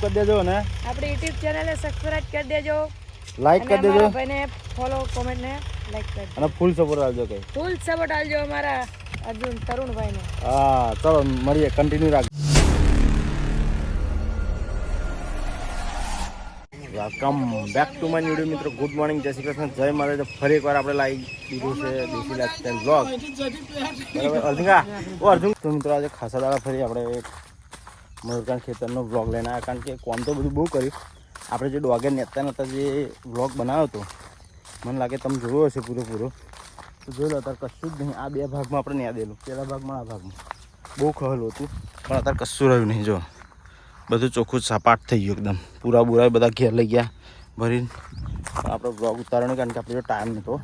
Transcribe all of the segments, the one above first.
કરી દેજો અને આપણી યુટ્યુબ ચેનલને સબસ્ક્રાઇબ કરી દેજો. લાઈક કરી દેજો. ભાઈને ફોલો કોમેન્ટ ને લાઈક કરી અને ફૂલ સપોર્ટ આપજો કે ફૂલ સપોર્ટ આપજો અમારા અર્જુન તરુણભાઈને. હા ચલો મળીએ કન્ટિન્યુ રાખ. Welcome back to my video મિત્રો. ગુડ મોર્નિંગ જય શ્રી કૃષ્ણ. જય માતા ફરી એકવાર આપણે લાવી દીધું છે દેશી લાઈફસ્ટાઈલ બ્લોગ બરાબર અર્જુન ઓ અર્જુન. તો મિત્રો આજે ખાસા દાડા ફરી આપણે મયુરકાંડ ખેતરનો બ્લોગ લઈને આવ્યા કારણ કે કોમ તો બધું બહુ કર્યું. આપણે જે ડોગે નેતા નતા જે બ્લોગ બનાવ્યો હતો, મને લાગે તમે જોયો હશે પૂરેપૂરો. તો જોઈ લો, અત્યારે કશું જ નહીં. આ બે ભાગમાં આપણે ન્યા દેલું પહેલા ભાગમાં, આ ભાગમાં. બહુ ખહેલું હતું, પણ અત્યારે કશું રહ્યું નહીં, જો. બધું ચોખ્ખું સપાટ થઈ ગયું એકદમ. પૂરા બુરા બધા ઘેર લઈ ગયા ભરીને. આપણો બ્લોગ ઉતારવાનો, કારણ કે આપણે જો ટાઈમ નહોતો.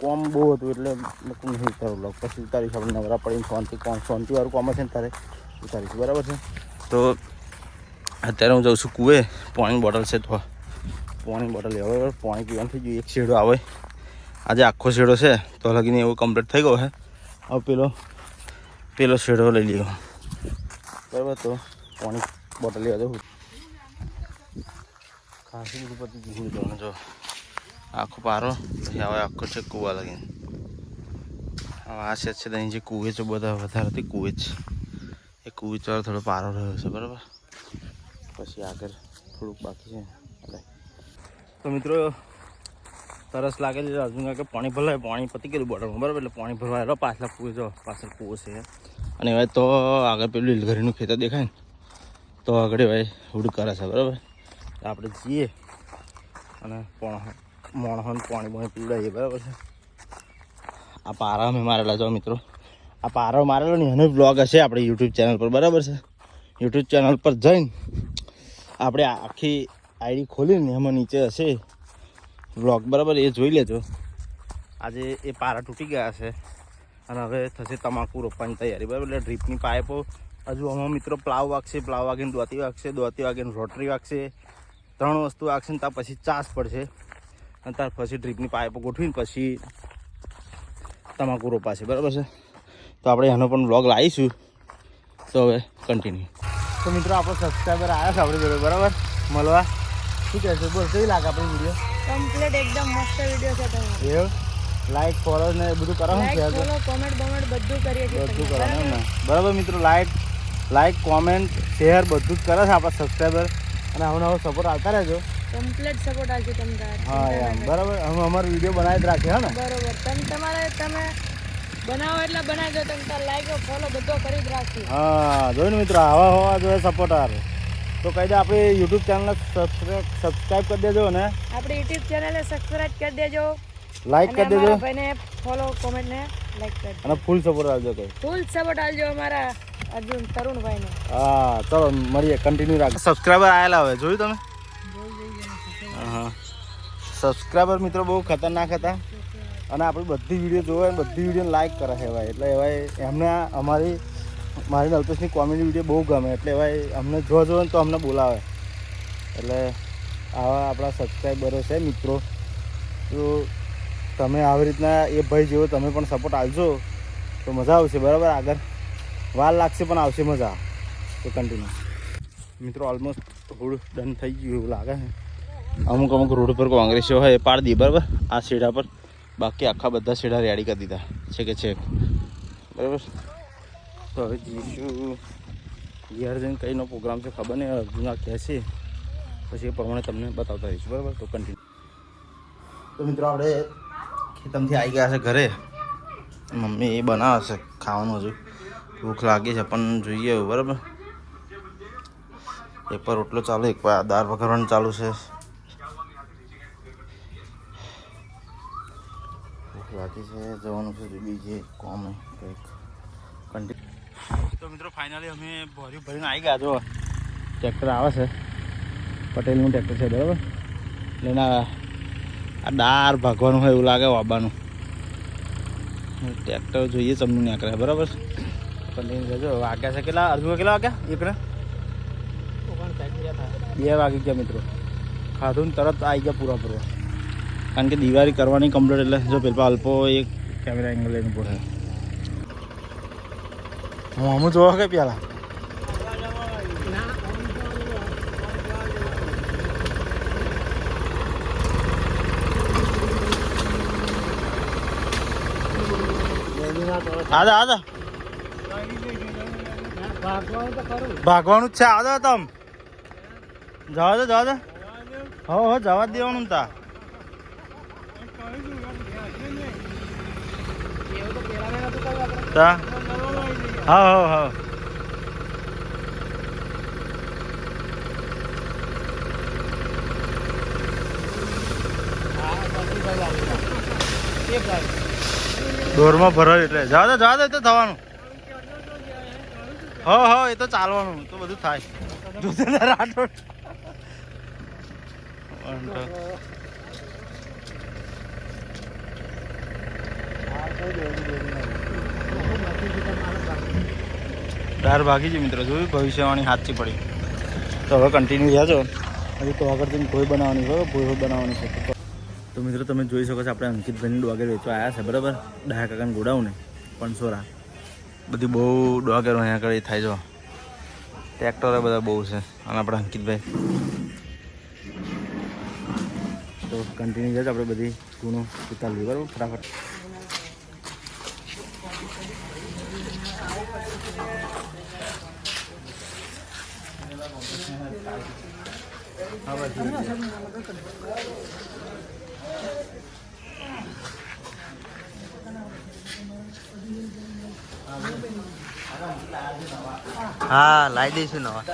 કોમ બહુ હતું એટલે નહીં ઉતારો બ્લોગ પછી ઉતારીશું આપણે નવરા પડીને. ફોનથી કોમ ફોનથી વાળું કોમ છે ને તારે? ઉતારીશું, બરાબર છે? તો અત્યારે હું જાઉં છું કુએ. પાણીની બોટલ છે તો પાણીની બોટલ લેવા બરાબર પાણી પીવાનું થઈ ગયું. એક શેડો આવે. આજે આખો શેડો છે. તો લગીને એવો કમ્પ્લીટ થઈ ગયો છે હવે પેલો પેલો શેડો લઈ લીધો બરાબર, તો પાણી બોટલ લેવા જવું ખાસી બધું પતી ગયું જવાનું જો, આખો પારો. પછી હવે આખો છે કૂવા લગીને. હવે આ છે છે ત્યાં જે કૂવે છે, બધા વધારે હતી કૂવે જ એ કૂવે થોડો પારો રહ્યો છે, બરાબર? પછી આગળ થોડુંક બાકી છે. એટલે તો મિત્રો, તરસ લાગે છે અર્જુન કે પાણી ભરાય પાણી પતી ગયેલું બોટલમાં, બરાબર? એટલે પાણી ભરવા એલો પાછલા કૂવે પાછળ કૂવો છે. અને હવે તો આગળ પેલું લીલઘરીનું ખેતર દેખાય ને, તો આગળ ભાઈ હુડ કરે છે, બરાબર? આપણે જઈએ અને મોણ મોણહોને પાણી પાણી પીવડાવીએ બરાબર છે? આ પારા અમે મારેલા જો મિત્રો. આ પારો મારેલો ને એનો બ્લોગ હશે આપણે યુટ્યુબ ચેનલ પર. બરાબર છે? યુટ્યુબ ચેનલ પર જઈને આપણે આખી આઈડી ખોલીને એમાં નીચે હશે બ્લોગ બરાબર? એ જોઈ લેજો. આજે એ પારા તૂટી ગયા છે અને હવે થશે તમાકુ રોપવાની તૈયારી. બરાબર? એટલે ડ્રીપની પાઇપો હજુ આમાં મિત્રો પ્લાવ વાગશે પ્લાવ વાગીને દોતી વાગશે, દોતી વાગીને રોટરી વાગશે, ત્રણ વસ્તુ વાગશે ને ત્યાર પછી ચાસ પડશે. અને ત્યાર પછી ડ્રીપની પાઇપો ગોઠવીને પછી તમાકુ રોપાશે. બરાબર છે? તો આપણે એનો પણ બ્લોગ લાવીશું. તો હવે કન્ટિન્યુ તો મિત્રો આપણો સબસ્ક્રાઈબર આવ્યા છે આપણી જોડે બરાબર? મળવા. શું કહેશે? બોલ કેવી લાગે આપણી વીડિયો કમ્પ્લીટ એકદમ મસ્ત વીડિયો છે તમારો. એવું? લાઈક ફોલો ને એ બધું કરો છે ફોલો કોમેન્ટ બોમેન્ટ બધું કરીએ છીએ બધું કરો ને બરાબર? મિત્રો? લાઈક લાઈક કોમેન્ટ શેર બધું જ કરે છે આપણા સબસ્ક્રાઈબર અને હવે નવો સપોર્ટ આવતા રહેજો. કમ્પ્લીટ સપોર્ટ આવશે તમને હા યાર બરાબર? હું અમારો વીડિયો બનાવી જ રાખીએ હા ને? બરાબર. તમે તમારે તમે બનાવો એટલે બનાવજો તમે તાર લાઈક ફોલો બધો કરી જ રાખી હા જોયું મિત્રો આવા હોવા જોઈએ સપોર્ટર તો કહી દે આપણી યુટ્યુબ ચેનલને સબસ્ક્રાઈબ સબસ્ક્રાઈબ કરી દેજો ને આપણી યુટ્યુબ ચેનલને સબસ્ક્રાઇબ કરી દેજો. લાઈક કરી દેજો. ભાઈને ફોલો કોમેન્ટ ને લાઈક કરી અને ફૂલ સપોર્ટ આપજો કઈ. ફૂલ સપોર્ટ આલજો અમારા અર્જુન તરુણભાઈને. હા ચલો મળીએ કન્ટિન્યુ રાખ. સબસ્ક્રાઈબર આવેલા હવે જોયું તમે? હા મિત્રો બહુ ખતરનાક હતા. અને આપણી બધી વીડિયો જોવે અને બધી વીડિયો લાઈક કરે છે ભાઈ. એટલે એવાય એમને અમારી, મારી અલ્પેશની કોમેડી વીડિયો બહુ ગમે. એટલે ભાઈ, અમને જોવા જોવે તો અમને બોલાવે. એટલે આવા આપણા સબસ્ક્રાઈબરો છે મિત્રો. તો તમે આવી રીતના એ ભાઈ જેવો તમે પણ સપોર્ટ આપજો. તો મજા આવશે, બરાબર? આગળ વાર લાગશે, પણ આવશે મજા. તો કન્ટિન્યુ મિત્રો ઓલમોસ્ટ રોડ ડન થઈ ગયું એવું લાગે છે. અમુક અમુક રોડ પર કોંગ્રેસીઓ હોય એ પાડી દી, બરાબર? આ સીડા પર. બાકી આખા બધા છેડા રેડી કરી દીધા. છે કે છે? બરાબર તો હવે જઈશું. ઘેર જઈને કઈનો પ્રોગ્રામ છે, ખબર નહીં અર્જુના કહે છે. પછી એ પ્રમાણે તમને બતાવતા રહીશું. બરાબર? તો કન્ટિન્યુ તો મિત્રો આપણે ખેતમથી આવી ગયા છે ઘરે. મમ્મી એ બનાવશે ખાવાનું હજુ. ભૂખ લાગી છે, પણ જોઈએ બરાબર? એક પર રોટલો ચાલુ, એક પર દાળ વઘારવાનું ચાલુ છે. ભૂખ છે, જવાનું છે બીજે કોમ કંઈક. કન્ટિન્યુ તો મિત્રો ફાઇનલી અમે ભર્યું ભરીને આવી ગયા, જો. ટ્રેક્ટર આવે છે. પટેલનું ટ્રેક્ટર છે, બરાબર? એટલે આ ડાર ભાગવાનું હોય એવું લાગે વાબાનું. ટ્રેક્ટર જોઈએ ચમનું નીકળે, બરાબર? કન્ટિન્યુ જજો. વાગ્યા છે કેટલા? અડધું કેટલા વાગ્યા? એકને બે વાગી ગયા, મિત્રો. ખાધું ને તરત આવી ગયા પૂરા પૂરા. કારણ કે દિવાળી કરવાની કમ્પ્લીટ એટલે જો પેલા અલ્પો એક કેમેરા એંગલ લઈને પડે હું અમુક જોવા કે પેલા આદા આદા. ભાગવાનું જ છે. આદા તમ જવા દો જવા દો. હો હો, જવા દેવાનું તા. તો? હા હા દોરમાં ભરાય એટલે. જવા દો જવા દે તો થવાનું. હો હો એ તો ચાલવાનું. તો બધું થાય. રાઠોડ. ડાર ભાગી છે મિત્રો, જોયું? ભવિષ્યવાણી સાચી પડી. તો હવે કન્ટિન્યુ થયા છો? હજી તો આગળ કોઈ બનાવવાની બરાબર ભોય બનાવવાની છે. તો મિત્રો, તમે જોઈ શકો છો, આપણે અંકિતભાઈની ડોગેર વેચવા આવ્યા છે, બરાબર? ડાયા કાકાને ગોડાઉને, પણસોરા. બધી બહુ ડોગેરો અહીંયા આગળ થાય જો. ટ્રેક્ટરો બધા બહુ છે, અને આપણે અંકિતભાઈ. તો કન્ટિન્યુ જાય આપણે બધી ગુણો ઉતારવી બરાબર? ફટાફટ. હા લાવી દઈશું નવા